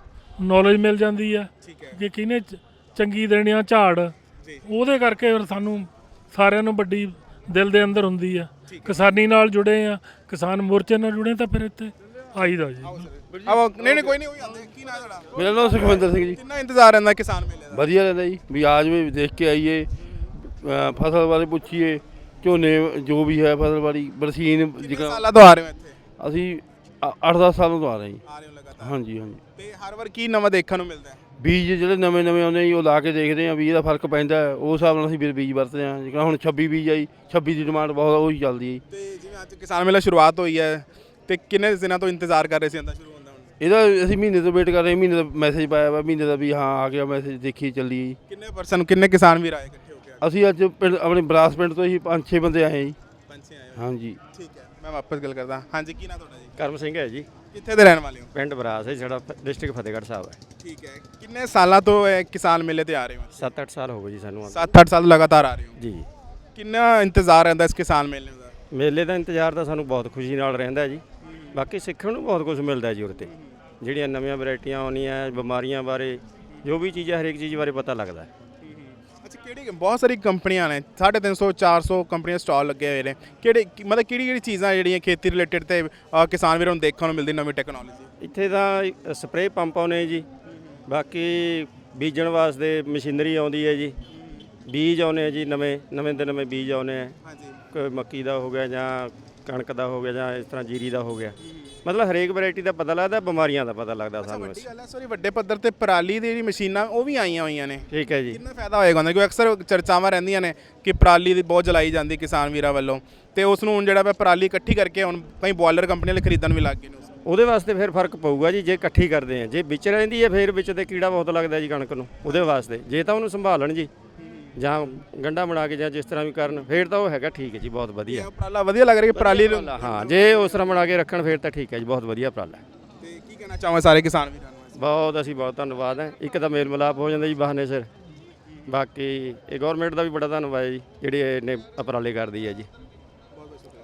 ਨੌਲੇਜ ਮਿਲ ਜਾਂਦੀ ਆ ਕਿ ਕਿਹਨੇ ਚੰਗੀ ਦੇਣੀ ਆ ਝਾੜ। ਉਹਦੇ ਕਰਕੇ ਫਿਰ ਸਾਨੂੰ ਸਾਰਿਆਂ ਨੂੰ ਵੱਡੀ ਦਿਲ ਦੇ ਅੰਦਰ ਹੁੰਦੀ ਆ। ਕਿਸਾਨੀ ਨਾਲ ਜੁੜੇ ਆ ਕਿਸਾਨ ਮੋਰਚੇ ਨਾਲ ਜੁੜੇ ਤਾਂ ਫਿਰ ਇੱਥੇ ਆਈਦਾ ਜੀ। ਆਹ ਨਹੀਂ ਨਹੀਂ ਕੋਈ ਨਹੀਂ ਹੋਈ ਆਉਂਦੇ ਕੀ ਨਾਮ ਤੁਹਾਡਾ? ਮੇਰਾ ਨਾਮ ਸੁਖਵਿੰਦਰ ਸਿੰਘ ਜੀ। ਕਿੰਨਾ ਇੰਤਜ਼ਾਰ ਰਹਿੰਦਾ ਕਿਸਾਨ ਮੇਲੇ ਦਾ? ਵਧੀਆ ਰਹਿੰਦਾ ਜੀ। ਵੀ ਆ ਜਾਵੇ ਵੀ ਦੇਖ ਕੇ ਆਈਏ ਫਸਲ ਬਾਰੇ ਪੁੱਛੀਏ ਝੋਨੇ ਜੋ ਵੀ ਹੈ ਫਸਲ ਬਾਰੇ ਬਰਸੀਨ ਜਿਕਾ ਸਾਲਾਂ ਤੋਂ ਆ ਰਹੇ ਹੋ ਇੱਥੇ? ਅਸੀਂ 8-10 ਸਾਲਾਂ ਤੋਂ ਆ ਰਹੇ ਜੀ। ਆ ਰਹੇ ਹੋ ਲਗਾਤਾਰ। ਹਾਂਜੀ ਹਾਂਜੀ। ਤੇ ਹਰ ਵਾਰ ਕੀ ਨਵਾਂ ਦੇਖਣ ਨੂੰ ਮਿਲਦਾ ਹੈ? ਬੀਜ ਜਿਹੜੇ ਨਵੇਂ ਨਵੇਂ ਆਉਂਦੇ ਜੀ ਉਹ ਲਾ ਕੇ ਦੇਖਦੇ ਆ ਵੀ ਇਹਦਾ ਫ਼ਰਕ ਪੈਂਦਾ। ਉਸ ਹਿਸਾਬ ਨਾਲ ਅਸੀਂ ਫਿਰ ਬੀਜ ਵਰਤਦੇ ਆ। ਜਿਕਾ ਹੁਣ 26 ਬੀਜ ਆਈ 26 ਦੀ ਡਿਮਾਂਡ ਬਹੁਤ ਉਹੀ ਚੱਲਦੀ ਹੈ ਤੇ ਜਿਵੇਂ ਅੱਜ ਕਿਸਾਨ ਮੇਲਾ ਸ਼ੁਰੂਆਤ ਹੋਈ ਹੈ ਤੇ ਕਿੰਨੇ ਦਿਨਾਂ ਤੋਂ ਇੰਤਜ਼ਾਰ ਕਰ ਰਹੇ ਸੀ ਅੰਦਾ ਸ਼ੁਰੂ ਹੁੰਦਾ ਹੁਣ? ਇਹਦਾ ਅਸੀਂ ਮਹੀਨੇ ਤੋਂ ਵੇਟ ਕਰ ਰਹੇ ਮਹੀਨੇ ਦਾ ਮੈਸੇਜ ਪਾਇਆ ਵਾ ਮਹੀਨੇ ਦਾ ਵੀ ਹਾਂ ਆ ਗਿਆ ਮੈਸੇਜ ਦੇਖੀ ਚੱਲੀਏ ਜੀ। ਕਿੰਨੇ ਪਰਸਨ ਕਿੰਨੇ ਕਿਸਾਨ ਵੀਰ ਆਏ ਇਕੱਠੇ ਹੋ ਕੇ ਅਸੀਂ ਅੱਜ ਪਿੰਡ ਆਪਣੇ ਬਰਾਸ ਪਿੰਡ ਤੋਂ ਹੀ ਪੰਜ ਛੇ ਬੰਦੇ ਆਏ ਜੀ। ਪੰਛੀ ਆਏ ਹੋ। ਹਾਂਜੀ। ਠੀਕ ਹੈ। ਮੈਂ ਵਾਪਸ ਗੱਲ ਕਰਦਾ। ਹਾਂਜੀ ਕੀ ਨਾਮ ਤੁਹਾਡਾ ਜੀ? ਕਰਮ ਸਿੰਘ ਹੈ ਜੀ। ਕਿੱਥੇ ਦੇ ਰਹਿਣ ਵਾਲੇ ਹੋ? ਪਿੰਡ ਬਰਾਸ ਹੈ ਜਿਹੜਾ ਡਿਸਟ੍ਰਿਕਟ ਫਤਿਹਗੜ੍ਹ ਸਾਹਿਬ ਹੈ। ਠੀਕ ਹੈ। ਕਿੰਨੇ ਸਾਲਾਂ ਤੋਂ ਇਹ ਕਿਸਾਨ ਮੇਲੇ ਤੇ ਆ ਰਹੇ ਹੋ? 7-8 ਸਾਲ ਹੋ ਗਏ ਜੀ ਸਾਨੂੰ ਆਉਂਦੇ। 7-8 ਸਾਲ ਲਗਾਤਾਰ ਆ ਰਹੇ ਹੋ? ਜੀ। ਕਿੰਨਾ ਇੰਤਜ਼ਾਰ ਰਹਿੰਦਾ ਇਸ ਕਿਸਾਨ ਮੇਲੇ ਦਾ? ਮੇਲੇ ਦਾ ਇੰਤਜ਼ਾਰ ਤਾਂ ਸਾਨੂੰ ਬਹੁਤ ਖੁਸ਼ੀ ਨਾਲ ਰਹਿੰਦਾ ਜੀ। ਬਾਕੀ ਸਿੱਖਣ ਨੂੰ ਬਹੁਤ ਕੁਝ ਮਿਲਦਾ ਜੀ ਉਰੇ ਤੇ। ਜਿਹੜੀਆਂ ਨਵੀਆਂ ਵੈਰਾਈਟੀਆਂ ਆਉਣੀਆਂ ਬਿਮਾਰੀਆਂ ਬਾਰੇ ਜੋ ਵੀ ਚੀਜ਼ ਹੈ ਹਰੇਕ ਚੀਜ਼ ਬਾਰੇ ਪਤਾ ਲੱਗਦਾ ਹੈ। ਅੱਛਾ ਕਿਹੜੀ ਬਹੁਤ ਸਾਰੀ ਕੰਪਨੀਆਂ ਨੇ 350 400 ਕੰਪਨੀਆਂ ਸਟਾਲ ਲੱਗੇ ਹੋਏ ਨੇ। ਕਿਹੜੇ ਕੀ- ਮਤਲਬ ਕਿਹੜੀ ਕਿਹੜੀ ਚੀਜ਼ਾਂ ਜਿਹੜੀਆਂ ਖੇਤੀ ਰਿਲੇਟਡ ਤੇ ਅ, ਕਿਸਾਨ ਵੀਰਾਂ ਨੂੰ ਦੇਖਣ ਨੂੰ ਮਿਲਦੀ ਨਵੀਂ ਟੈਕਨੋਲੋਜੀ ਇੱਥੇ ਤਾਂ ਸਪਰੇਅ ਪੰਪ ਆਉਨੇ ਜੀ। ਬਾਕੀ ਬੀਜਣ ਵਾਸਤੇ ਮਸ਼ੀਨਰੀ ਆਉਂਦੀ ਹੈ ਜੀ। ਬੀਜ ਆਉਨੇ ਜੀ ਨਵੇਂ ਨਵੇਂ ਦੇ ਨਵੇਂ ਬੀਜ ਆਉਨੇ ਆ। ਹਾਂਜੀ। ਕੋਈ ਮੱਕੀ ਦਾ ਹੋ ਗਿਆ ਜਾਂ ਕਣਕ ਦਾ ਹੋ ਗਿਆ ਜਾਂ ਇਸ ਤਰ੍ਹਾਂ ਜੀਰੀ ਦਾ ਹੋ ਗਿਆ। ਮਤਲਬ ਹਰੇਕ ਵੈਰਾਈਟੀ ਦਾ ਪਤਾ ਲੱਗਦਾ ਬਿਮਾਰੀਆਂ ਦਾ ਪਤਾ ਲੱਗਦਾ ਸਾਨੂੰ ਵੱਡੀ ਗੱਲ ਹੈ ਸੋਰੀ ਵੱਡੇ ਪੱਧਰ ਤੇ ਪਰਾਲੀ ਦੀ ਜਿਹੜੀ ਮਸ਼ੀਨਾਂ ਉਹ ਵੀ ਆਈਆਂ ਹੋਈਆਂ ਨੇ। ਠੀਕ ਹੈ ਜੀ। ਕਿੰਨਾ ਫਾਇਦਾ ਹੋਏਗਾ ਉਹਨਾਂ ਕਿਉਂਕਿ ਅਕਸਰ ਚਰਚਾਵਾਂ ਰਹਿੰਦੀਆਂ ਨੇ ਕਿ ਪਰਾਲੀ ਦੀ ਬਹੁਤ ਜਲਾਈ ਜਾਂਦੀ ਕਿਸਾਨ ਵੀਰਾਂ ਵੱਲੋਂ। ਤੇ ਉਸ ਨੂੰ ਹੁਣ ਜਿਹੜਾ ਵਾ ਪਰਾਲੀ ਇਕੱਠੀ ਕਰਕੇ ਹੁਣ ਕਈ ਬੋਇਲਰ ਕੰਪਨੀਆਂ ਲਈ ਖਰੀਦਣ ਵੀ ਲੱਗ ਗਏ ਨੇ ਉਸ ਨੂੰ। ਉਹਦੇ ਵਾਸਤੇ ਫਿਰ ਫ਼ਰਕ ਪਊਗਾ ਜੀ ਜੇ ਇਕੱਠੀ ਕਰਦੇ ਆ। ਜੇ ਵਿੱਚ ਰਹਿੰਦੀ ਹੈ ਫਿਰ ਵਿੱਚ ਤੇ ਕੀੜਾ ਬਹੁਤ ਲੱਗਦਾ ਜੀ ਕਣਕ ਨੂੰ। ਉਹਦੇ ਵਾਸਤੇ। ਜੇ ਤਾਂ ਉਹਨੂੰ ਸੰਭਾਲਣ ਜੀ। ਜਾਂ ਗੰਡਾ ਬਣਾ ਕੇ ਜਾਂ ਜਿਸ ਤਰ੍ਹਾਂ ਵੀ ਕਰਨ ਫਿਰ ਤਾਂ ਉਹ ਹੈਗਾ ਠੀਕ ਹੈ ਜੀ ਬਹੁਤ ਵਧੀਆ। ਉਪਰਾਲਾ ਵਧੀਆ ਲੱਗ ਰਿਹਾ ਕਿ ਪਰਾਲੀ ਹਾਂ ਜੇ ਉਸ ਤਰ੍ਹਾਂ ਬਣਾ ਕੇ ਰੱਖਣ ਫਿਰ ਤਾਂ ਠੀਕ ਹੈ ਜੀ ਬਹੁਤ ਵਧੀਆ ਉਪਰਾਲਾ ਹੈ। ਤੇ ਕੀ ਕਹਿਣਾ ਚਾਹਾਂਗੇ ਸਾਰੇ ਕਿਸਾਨ ਵੀਰਾਂ ਨੂੰ ਬਹੁਤ ਅਸੀਂ ਬਹੁਤ ਧੰਨਵਾਦ ਹੈ। ਇੱਕ ਤਾਂ ਮੇਲ ਮਿਲਾਪ ਹੋ ਜਾਂਦਾ ਜੀ ਬਹਾਨੇ ਸਿਰ। ਬਾਕੀ ਇਹ ਗਵਰਨਮੈਂਟ ਦਾ ਵੀ ਬੜਾ ਧੰਨਵਾਦ ਹੈ ਜੀ ਜਿਹੜੇ ਇਹਨੇ ਉਪਰਾਲੇ ਕਰਦੀ ਹੈ ਜੀ।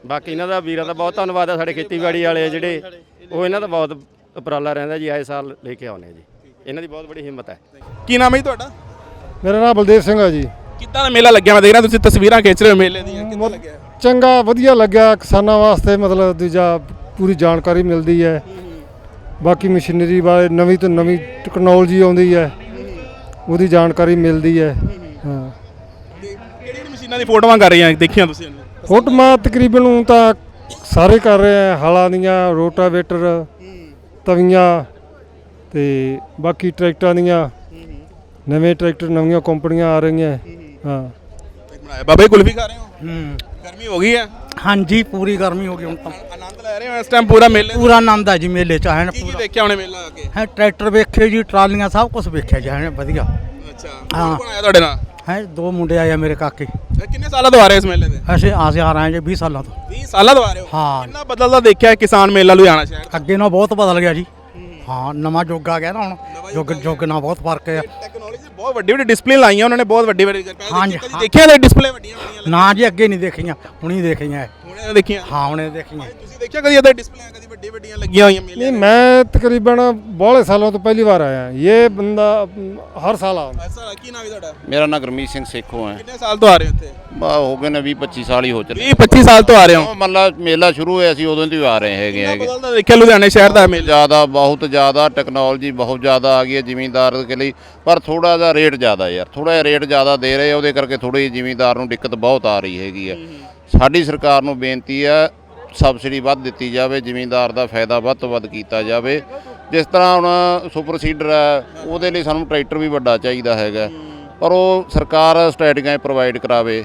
ਬਾਕੀ ਇਹਨਾਂ ਦਾ ਵੀਰਾਂ ਦਾ ਬਹੁਤ ਧੰਨਵਾਦ ਹੈ ਸਾਡੇ ਖੇਤੀਬਾੜੀ ਵਾਲੇ ਆ ਜਿਹੜੇ ਉਹ ਇਹਨਾਂ ਦਾ ਬਹੁਤ ਉਪਰਾਲਾ ਰਹਿੰਦਾ ਜੀ ਆਏ ਸਾਲ ਲੈ ਕੇ ਆਉਂਦੇ ਆ ਜੀ। ਇਹਨਾਂ ਦੀ ਬਹੁਤ ਬੜੀ ਹਿੰਮਤ ਹੈ। ਕੀ ਨਾਮ ਹੈ ਜੀ ਤੁਹਾਡਾ? ਮੇਰਾ ਨਾਮ ਬਲਦੇਵ ਸਿੰਘ ਆ ਜੀ। ਕਿੱਦਾਂ ਦਾ ਮੇਲਾ ਲੱਗਿਆ? ਮੈਂ ਦੇਖ ਰਿਹਾ ਤੁਸੀਂ ਤਸਵੀਰਾਂ ਖਿੱਚ ਰਹੇ ਹੋ ਮੇਲੇ ਦੀਆਂ। ਕਿੱਦਾਂ ਲੱਗਿਆ? ਚੰਗਾ ਵਧੀਆ ਲੱਗਿਆ। ਕਿਸਾਨਾਂ ਵਾਸਤੇ ਮਤਲਬ ਦੂਜਾ ਪੂਰੀ ਜਾਣਕਾਰੀ ਮਿਲਦੀ ਹੈ। ਬਾਕੀ ਮਸ਼ੀਨਰੀ ਬਾਰੇ ਨਵੀਂ ਤੋਂ ਨਵੀਂ ਟੈਕਨੋਲੋਜੀ ਆਉਂਦੀ ਹੈ। ਉਹਦੀ ਜਾਣਕਾਰੀ ਮਿਲਦੀ ਹੈ। ਹਾਂ। ਕਿਹੜੀ ਕਿਹੜੀ ਮਸ਼ੀਨਾਂ ਦੀ ਫੋਟੋਆਂ ਕਰ ਰਹੀਆਂ? ਦੇਖੀਆਂ ਤੁਸੀਂ? ਫੋਟੋਆਂ ਤਕਰੀਬਨ ਹੁਣ ਤਾਂ ਸਾਰੇ ਕਰ ਰਹੇ ਆ ਹਲਾਂ ਦੀਆਂ ਰੋਟਾਵੇਟਰ ਤਵੀਆਂ ਤੇ ਬਾਕੀ ਟਰੈਕਟਰਾਂ ਦੀਆਂ। ਨਵੇਂ ਟਰੈਕਟਰ ਨਵੀਆਂ ਕੰਪਨੀਆਂ ਆ ਰਹੀਆਂ। ਹਾਂ। ਬਣਾਇਆ? ਬਾਬੇ ਕੁਲਫੀ ਖਾ ਰਹੇ ਹੋ? ਹੂੰ। ਗਰਮੀ ਹੋ ਗਈ ਹੈ? ਹਾਂਜੀ ਪੂਰੀ ਗਰਮੀ ਹੋ ਗਈ ਹੁਣ ਤਾਂ। ਆਨੰਦ ਲੈ ਰਹੇ ਹੋ ਇਸ ਟਾਈਮ ਪੂਰਾ ਮੇਲੇ? ਪੂਰਾ ਆਨੰਦ ਹੈ ਜੀ ਮੇਲੇ ਚ ਹੈ। ਕੀ ਕੀ ਪੂਰਾ ਦੇਖਿਆ ਉਹਨੇ ਮੇਲਾ ਆ ਕੇ? ਹੈ ਟਰੈਕਟਰ ਵੇਖੇ ਜੀ ਟਰਾਲੀਆਂ ਸਭ ਕੁਝ ਵੇਖਿਆ ਜੀ ਹੈ ਵਧੀਆ। ਅੱਛਾ। ਹਾਂ। ਕੌਣ ਆਇਆ ਤੁਹਾਡੇ ਨਾਲ? ਹੈ ਦੋ ਮੁੰਡੇ ਆਏ ਆ ਮੇਰੇ ਕਾਕੇ। ਇਹ ਕਿੰਨੇ ਸਾਲਾਂ ਤੋਂ ਆ ਰਹੇ ਇਸ ਮੇਲੇ ਤੇ? ਅਸੀਂ ਆਸੇ ਆ ਰਹੇ ਹਾਂ ਜੀ 20 ਸਾਲਾਂ ਤੋਂ। 20 ਸਾਲਾਂ ਤੋਂ ਆ ਰਹੇ ਹੋ? ਹਾਂ। ਕਿੰਨਾ ਬਦਲਦਾ ਦੇਖਿਆ ਹੈ ਕਿਸਾਨ ਮੇਲਾ ਲੁਧਿਆਣਾ ਸ਼ਹਿਰ? ਅੱਗੇ ਨਾਲ ਬਹੁਤ ਬਦਲ ਗਿਆ ਜੀ। ਹਾਂ ਨਵਾਂ ਯੁੱਗ ਆ ਗਿਆ ਨਾ ਹੁਣ। ਯੁੱਗ ਯੁੱਗ ਨਾਲ ਬਹੁਤ ਫ਼ਰਕ ਟੈਕਨੋਲੋਜੀ ਬਹੁਤ ਵੱਡੀ ਵੱਡੀ ਡਿਸਪਲੇ ਲਾਈਆਂ ਉਹਨਾਂ ਨੇ ਬਹੁਤ ਵੱਡੀ ਵੱਡੀ ਹਾਂਜੀ। ਦੇਖਿਆ ਤੇ ਡਿਸਪਲੇ ਵੱਡੀਆਂ ਵੱਡੀਆਂ ਨਾ ਜੀ ਅੱਗੇ ਨਹੀਂ ਦੇਖੀਆਂ ਹੁਣੀ ਦੇਖੀਆਂ ਇਹ। ਹੁਣੇ ਦੇਖੀਆਂ। ਹਾਂ ਹੁਣੇ ਦੇਖੀਆਂ। ਤੁਸੀਂ ਦੇਖਿਆ ਕਦੀ ਇਹਦੇ ਡਿਸਪਲੇ ਕਦੀ ਵੱਡੀ ਵੱਡੀਆਂ ਲੱਗੀਆਂ ਹੋਈਆਂ ਮੇਲੇ ਨਹੀਂ ਮੈਂ ਤਕਰੀਬਨ ਬਹੁਤ ਸਾਲਾਂ ਤੋਂ ਪਹਿਲੀ ਵਾਰ ਆਇਆ। ਇਹ ਬੰਦਾ ਹਰ ਸਾਲ ਆਉਂਦਾ। ਐਸਾ ਕੀ ਨਾਮ ਹੈ ਤੁਹਾਡਾ? ਮੇਰਾ ਨਾਮ ਗੁਰਮੀਤ ਸਿੰਘ ਸੇਖੋਂ ਹੈ। ਕਿੰਨੇ ਸਾਲ ਤੋਂ ਆ ਰਹੇ ਹੋ ਇੱਥੇ? ਬਾ ਹੋ ਗਏ ਨੇ 20 25 ਸਾਲ ਹੀ ਹੋ ਚੱਲੇ। 20 25 ਸਾਲ ਤੋਂ ਆ ਰਹੇ ਹੋ? ਮਤਲਬ ਮੇਲਾ ਸ਼ੁਰੂ ਹੋਇਆ ਸੀ ਉਦੋਂ ਤੋਂ ਹੀ ਆ ਰਹੇ ਹੈਗੇ ਹੈਗੇ। ਬਦਲਦਾ ਦੇਖਿਆ ਲੁਧਿਆਣੇ ਸ਼ਹਿਰ ਦਾ ਮੇਲਾ। ਜ਼ਿਆਦਾ ਬਹੁਤ ਜ਼ਿਆਦਾ ਟੈਕਨੋਲੋਜੀ ਬਹੁਤ ਜ਼ਿਆਦਾ ਆ ਗਈ ਹੈ ਜ਼ਿਮੀਂਦਾਰ ਦੇ ਲਈ। ਪਰ ਥੋੜਾ ਜਿਹਾ ਰੇਟ ਜ਼ਿਆਦਾ ਯਾਰ ਥੋੜਾ ਜਿਹਾ ਰੇਟ ਜ਼ਿਆਦਾ ਦੇ ਰਹੇ ਆ, ਉਹਦੇ ਕਰਕੇ ਥੋੜੀ ਜ਼ਿਮੀਂਦਾਰ ਨੂੰ ਦਿੱਕਤ ਬਹੁਤ ਆ ਰਹੀ ਹੈਗੀ ਹੈ। ਸਾਡੀ ਸਰਕਾਰ ਨੂੰ ਬੇਨਤੀ ਹੈ ਸਬਸਿਡੀ ਵੱਧ ਦਿੱਤੀ ਜਾਵੇ ਜ਼ਿਮੀਂਦਾਰ ਦਾ ਫਾਇਦਾ ਵੱਧ ਤੋਂ ਵੱਧ ਕੀਤਾ ਜਾਵੇ। ਜਿਸ ਤਰ੍ਹਾਂ ਹੁਣ ਸੁਪਰ ਸੀਡਰ ਹੈ ਉਹਦੇ ਲਈ ਸਾਨੂੰ ਟਰੈਕਟਰ ਵੀ ਵੱਡਾ ਚਾਹੀਦਾ ਹੈਗਾ। ਪਰ ਉਹ ਸਰਕਾਰ ਸਟ੍ਰੈਟਜੀਆਂ ਪ੍ਰੋਵਾਈਡ ਕਰਾਵੇ।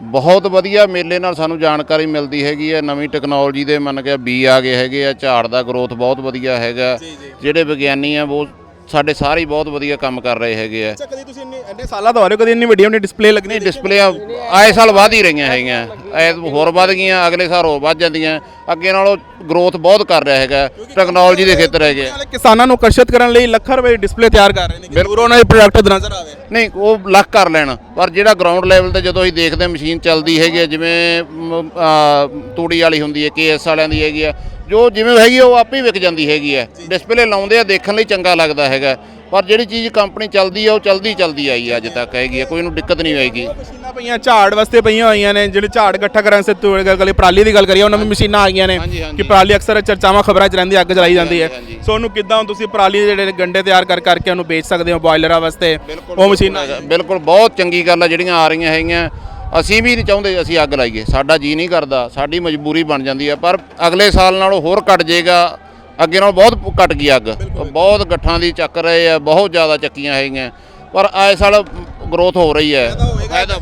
ਬਹੁਤ ਵਧੀਆ ਮੇਲੇ ਨਾਲ ਸਾਨੂੰ ਜਾਣਕਾਰੀ ਮਿਲਦੀ ਹੈਗੀ ਹੈ। ਨਵੀਂ ਟੈਕਨੋਲੋਜੀ ਦੇ ਮੰਨ ਕੇ ਬੀ ਆ ਗਏ ਹੈਗੇ ਆ ਝਾੜ ਦਾ ਗਰੋਥ ਬਹੁਤ ਵਧੀਆ ਹੈਗਾ। ਜਿਹੜੇ ਵਿਗਿਆਨੀ ਆ ਉਹ ਸਾਡੇ ਸਾਰੇ ਹੀ ਬਹੁਤ ਵਧੀਆ ਕੰਮ ਕਰ ਰਹੇ ਹੈਗੇ ਆ। ਅੱਛਾ ਕਦੀ ਤੁਸੀਂ ਇੰਨੇ ਇੰਨੇ ਸਾਲਾਂ ਤੋਂ ਆ ਰਹੇ ਹੋ ਕਦੀ ਇੰਨੀ ਵੱਡੀਆਂ ਵੱਡੀਆਂ ਡਿਸਪਲੇ ਲੱਗਣੀ ਡਿਸਪਲੇ ਆਏ ਸਾਲ ਵੱਧ ਹੀ ਰਹੀਆਂ ਹੈਗੀਆਂ। ਐ ਹੋਰ ਵੱਧ ਗਈਆਂ ਅਗਲੇ ਸਾਲ ਹੋਰ ਵੱਧ ਜਾਂਦੀਆਂ। ਅੱਗੇ ਨਾਲੋਂ ਗਰੋਥ ਬਹੁਤ ਕਰ ਰਿਹਾ ਹੈਗਾ ਟੈਕਨੋਲੋਜੀ ਦੇ ਖੇਤਰ ਹੈਗੇ। ਨਾਲੇ ਕਿਸਾਨਾਂ ਨੂੰ ਆਕਰਸ਼ਿਤ ਕਰਨ ਲਈ ਲੱਖਾਂ ਰੁਪਏ ਡਿਸਪਲੇ ਤਿਆਰ ਕਰ ਰਹੇ ਨੇ। ਕਿ ਦੂਰੋਂ ਉਹਨਾਂ ਦੇ ਪ੍ਰੋਡਕਟ ਨਜ਼ਰ ਆਵੇ। ਨਹੀਂ ਉਹ ਲੱਕ ਕਰ ਲੈਣ ਪਰ ਜਿਹੜਾ ਗਰਾਊਂਡ ਲੈਵਲ ਤੇ ਜਦੋਂ ਅਸੀਂ ਦੇਖਦੇ ਹਾਂ ਮਸ਼ੀਨ ਚੱਲਦੀ ਹੈਗੀ ਹੈ, ਜਿਵੇਂ ਮ, ਆ, ਤੂੜੀ ਵਾਲੀ ਹੁੰਦੀ ਹੈ ਕੇਐਸ ਵਾਲਿਆਂ ਦੀ ਹੈਗੀ ਆ ਜੋ ਜਿਵੇਂ ਹੈਗੀ ਉਹ ਆਪੇ ਹੀ ਵਿਕ ਜਾਂਦੀ ਹੈਗੀ ਹੈ ਡਿਸਪਲੇ ਲਾਉਂਦੇ ਆ ਦੇਖਣ ਲਈ ਚੰਗਾ ਲੱਗਦਾ ਹੈਗਾ। ਪਰ ਜਿਹੜੀ ਚੀਜ਼ ਕੰਪਨੀ ਚੱਲਦੀ ਆ ਉਹ ਚਲਦੀ ਚਲਦੀ ਆਈ ਆ ਅੱਜ ਤੱਕ ਹੈਗੀ ਆ। ਕੋਈ ਨੂੰ ਦਿੱਕਤ ਨਹੀਂ ਆਏਗੀ। ਮਸ਼ੀਨਾਂ ਪਈਆਂ ਝਾੜ ਵਾਸਤੇ ਪਈਆਂ ਹੋਈਆਂ ਨੇ। ਜਿਹੜੇ ਝਾੜ ਇਕੱਠਾ ਕਰਨ ਸੇ ਤੂੜ ਗਲੀ ਪਰਾਲੀ ਦੀ ਗੱਲ ਕਰੀਏ ਉਹਨਾਂ ਵਿੱਚ ਮਸ਼ੀਨਾਂ ਆ ਗਈਆਂ ਨੇ। ਕਿ ਪਰਾਲੀ ਅਕਸਰ ਚਰਚਾਵਾਂ ਖਬਰਾਂ 'ਚ ਰਹਿੰਦੀ ਅੱਗ ਜਲਾਈ ਜਾਂਦੀ ਹੈ। ਸੋ ਉਹਨੂੰ ਕਿੱਦਾਂ ਤੁਸੀਂ ਪਰਾਲੀ ਦੇ ਜਿਹੜੇ ਗੰਡੇ ਤਿਆਰ ਕਰ ਕਰਕੇ ਉਹਨੂੰ ਵੇਚ ਸਕਦੇ ਹੋ ਬੋਇਲਰਾਂ ਵਾਸਤੇ? ਉਹ ਮਸ਼ੀਨਾਂ ਬਿਲਕੁਲ ਬਹੁਤ ਚੰਗੀ ਗੱਲ ਆ ਜਿਹੜੀਆਂ ਆ ਰਹੀਆਂ ਹੈਗੀਆਂ। ਅਸੀਂ ਵੀ ਨਹੀਂ ਚਾਹੁੰਦੇ ਅਸੀਂ ਅੱਗ ਲਾਈਏ। ਸਾਡਾ ਜੀ ਨਹੀਂ ਕਰਦਾ ਸਾਡੀ ਮਜਬੂਰੀ ਬਣ ਜਾਂਦੀ ਹੈ ਪਰ ਅਗਲੇ ਸਾਲ ਨਾਲੋਂ ਹੋਰ ਘਟ ਜਾਏਗਾ ਅੱਗੇ ਨਾਲੋਂ ਬਹੁਤ ਘਟ ਗਈ ਅੱਗ। ਬਹੁਤ ਗੱਠਾਂ ਦੀ ਚੱਕ ਰਹੇ ਆ ਬਹੁਤ ਜ਼ਿਆਦਾ ਚੱਕੀਆਂ ਹੈਗੀਆਂ ਪਰ ਆਏ ਸਾਲ ਗਰੋਥ ਹੋ ਰਹੀ ਹੈ।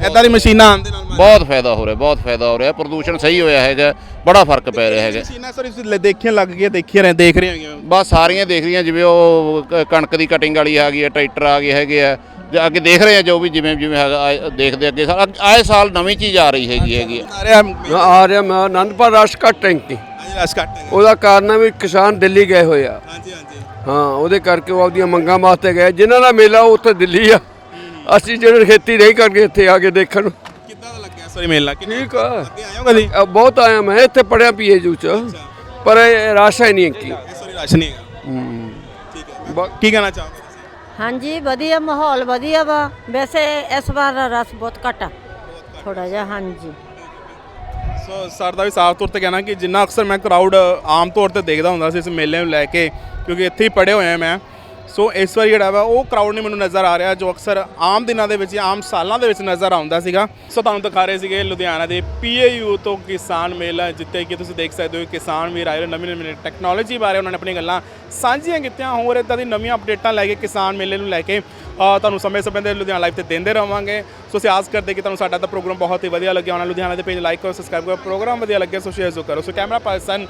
ਇਦਾਂ ਦੀ ਮਸ਼ੀਨਾਂ ਆਉਣ ਦੇ ਨਾਲ ਬਹੁਤ ਫਾਇਦਾ ਹੋ ਰਿਹਾ ਬਹੁਤ ਫਾਇਦਾ ਹੋ ਰਿਹਾ। ਪ੍ਰਦੂਸ਼ਣ ਸਹੀ ਹੋਇਆ ਹੈਗਾ ਬੜਾ ਫ਼ਰਕ ਪੈ ਰਿਹਾ ਹੈਗਾ। ਮਸ਼ੀਨਾਂ ਸਰ ਲੈ- ਦੇਖੀਆਂ ਲੱਗ ਗਈਆਂ ਦੇਖੀਆਂ ਰਹੇ ਦੇਖ ਰਹੇ ਹੋਗੇ ਬਸ ਸਾਰੀਆਂ ਦੇਖ ਰਹੀਆਂ ਜਿਵੇਂ ਉਹ ਕਣਕ ਦੀ ਕਟਿੰਗ ਵਾਲੀ ਆ ਗਈ ਹੈ ਟਰੈਕਟਰ ਆ ਗਏ ਹੈਗੇ ਆ। ਜਾਂ ਅੱਗੇ ਦੇਖ ਰਹੇ ਆ ਜੋ ਵੀ ਜਿਵੇਂ ਜਿਵੇਂ ਹੈਗਾ ਆਏ- ਦੇਖਦੇ ਅੱਗੇ ਸਾਲ ਆਏ ਸਾਲ ਨਵੀਂ ਚੀਜ਼ ਆ ਰਹੀ ਹੈਗੀ ਹੈਗੀ ਆ। ਰਿਹਾ ਮੈਂ ਆ ਰਿਹਾ ਮੈਂ ਆਨੰਦਪੁਰ ਰਾਸ਼ਕਾ ਟੈਂਕੀ। ਰਸ ਕੱਟ ਉਹਦਾ ਕਾਰਨ ਹੈ ਵੀ ਕਿਸਾਨ ਦਿੱਲੀ ਗਏ ਹੋਏ ਆ। ਹਾਂਜੀ ਹਾਂਜੀ। ਹਾਂ ਉਹਦੇ ਕਰਕੇ ਉਹ ਆਪਦੀਆਂ ਮੰਗਾਂ ਵਾਸਤੇ ਗਏ। ਜਿਨ੍ਹਾਂ ਦਾ ਮੇਲਾ ਉਹ ਉੱਥੇ ਦਿੱਲੀ ਆ। ਅਸੀਂ ਜਿਹੜੇ ਖੇਤੀ ਨਹੀਂ ਕਰਕੇ ਇੱਥੇ ਆ ਕੇ ਦੇਖਣ ਨੂੰ। ਕਿੱਦਾਂ ਦਾ ਲੱਗਿਆ ਸੋਰੀ ਮੇਲਾ? ਕਿੰਨੇ ਠੀਕ ਆ। ਅੱਗੇ ਆਇਓ ਕਦੀ ਅ, ਬਹੁਤ ਆਇਆ ਮੈਂ ਇੱਥੇ ਪੜਿਆ ਪੀਏਯੂ ਚ। ਪਰ ਇਹ ਰਾਸ਼ਾ ਹੀ ਨਹੀਂ ਕੀ ਸੋਰੀ ਰਸ਼ ਨਹੀਂ ਹੈਗਾ। ਠੀਕ ਹੈ। ਕੀ ਕਹਿਣਾ ਚਾਹੋਗੇ? ਹਾਂਜੀ, ਵਧੀਆ ਮਾਹੌਲ, ਵਧੀਆ ਵਾ। ਵੈਸੇ ਇਸ ਵਾਰ ਰਸ ਬਹੁਤ ਘੱਟ ਆ। ਥੋੜਾ ਜਿਹਾ, ਹਾਂਜੀ। ਸੋ ਸਰ ਦਾ ਵੀ ਸਾਫ਼ ਤੌਰ ਤੇ ਕਹਿਣਾ ਕਿ ਜਿੰਨਾ ਅਕਸਰ ਮੈਂ ਕਰਾਊਡ ਆਮ ਤੌਰ ਤੇ ਦੇਖਦਾ ਹੁੰਦਾ ਸੀ ਇਸ ਮੇਲੇ ਨੂੰ ਲੈ ਕੇ, ਕਿਉਂਕਿ ਇੱਥੇ ਹੀ ਪੜੇ ਹੋਏ ਆ ਮੈਂ। ਸੋ ਇਸ ਵਾਰ ਜਿਹੜਾ ਵਾ, ਉਹ ਕਰਾਊਡ ਨਹੀਂ ਮੈਨੂੰ ਨਜ਼ਰ ਆ ਰਿਹਾ, ਜੋ ਅਕਸਰ ਆਮ ਦਿਨਾਂ ਦੇ ਵਿੱਚ ਜਾਂ ਆਮ ਸਾਲਾਂ ਦੇ ਵਿੱਚ ਨਜ਼ਰ ਆਉਂਦਾ ਸੀਗਾ। ਸੋ ਤੁਹਾਨੂੰ ਦਿਖਾ ਰਹੇ ਸੀਗੇ ਲੁਧਿਆਣਾ ਦੇ ਪੀਏਯੂ ਤੋਂ ਕਿਸਾਨ ਮੇਲਾ, ਜਿੱਥੇ ਕਿ ਤੁਸੀਂ ਦੇਖ ਸਕਦੇ ਹੋ ਕਿਸਾਨ ਵੀਰ ਆਏ ਨਵੀਂ ਨਵੀਂ ਟੈਕਨੋਲੋਜੀ ਬਾਰੇ ਉਹਨਾਂ ਨੇ ਆਪਣੀਆਂ ਗੱਲਾਂ ਸਾਂਝੀਆਂ ਕੀਤੀਆਂ। ਹੋਰ ਇਦਾਂ ਦੀ ਨਵੀਆਂ ਅਪਡੇਟਾਂ ਲੈ ਕੇ ਕਿਸਾਨ ਮੇਲੇ ਨੂੰ ਲੈ ਕੇ ਤੁਹਾਨੂੰ ਸਮੇਂ ਸਮੇਂ ਦੇ ਲੁਧਿਆਣਾ ਲਾਈਵ ਤੇ ਦਿੰਦੇ ਰਵਾਂਗੇ। ਸੋ ਅਸੀਂ ਆਸ ਕਰਦੇ ਕਿ ਤੁਹਾਨੂੰ ਸਾਡਾ ਤਾਂ ਪ੍ਰੋਗਰਾਮ ਬਹੁਤ ਹੀ ਵਧੀਆ ਲੱਗਿਆ। ਹੋਣਾ ਲੁਧਿਆਣਾ ਦੇ ਪੇਜ ਲਾਈਕ ਕਰੋ ਸਬਸਕ੍ਰਾਈਬ ਕਰੋ ਪ੍ਰੋਗਰਾਮ ਵਧੀਆ ਲੱਗਿਆ ਸੋ ਸ਼ੇਅਰ ਜ਼ਰੂਰ ਕਰੋ। ਸੋ ਕੈਮਰਾ ਪਰਸਨ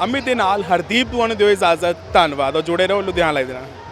ਅਮਿਤ ਦੇ ਨਾਲ ਹਰਦੀਪ ਦੁਆਨ ਦਿਓ ਇਜਾਜ਼ਤ, ਧੰਨਵਾਦ, ਔਰ ਜੁੜੇ ਰਹੋ ਲੁਧਿਆਣਾ ਲਾਈਵ ਦੇ ਨਾਲ।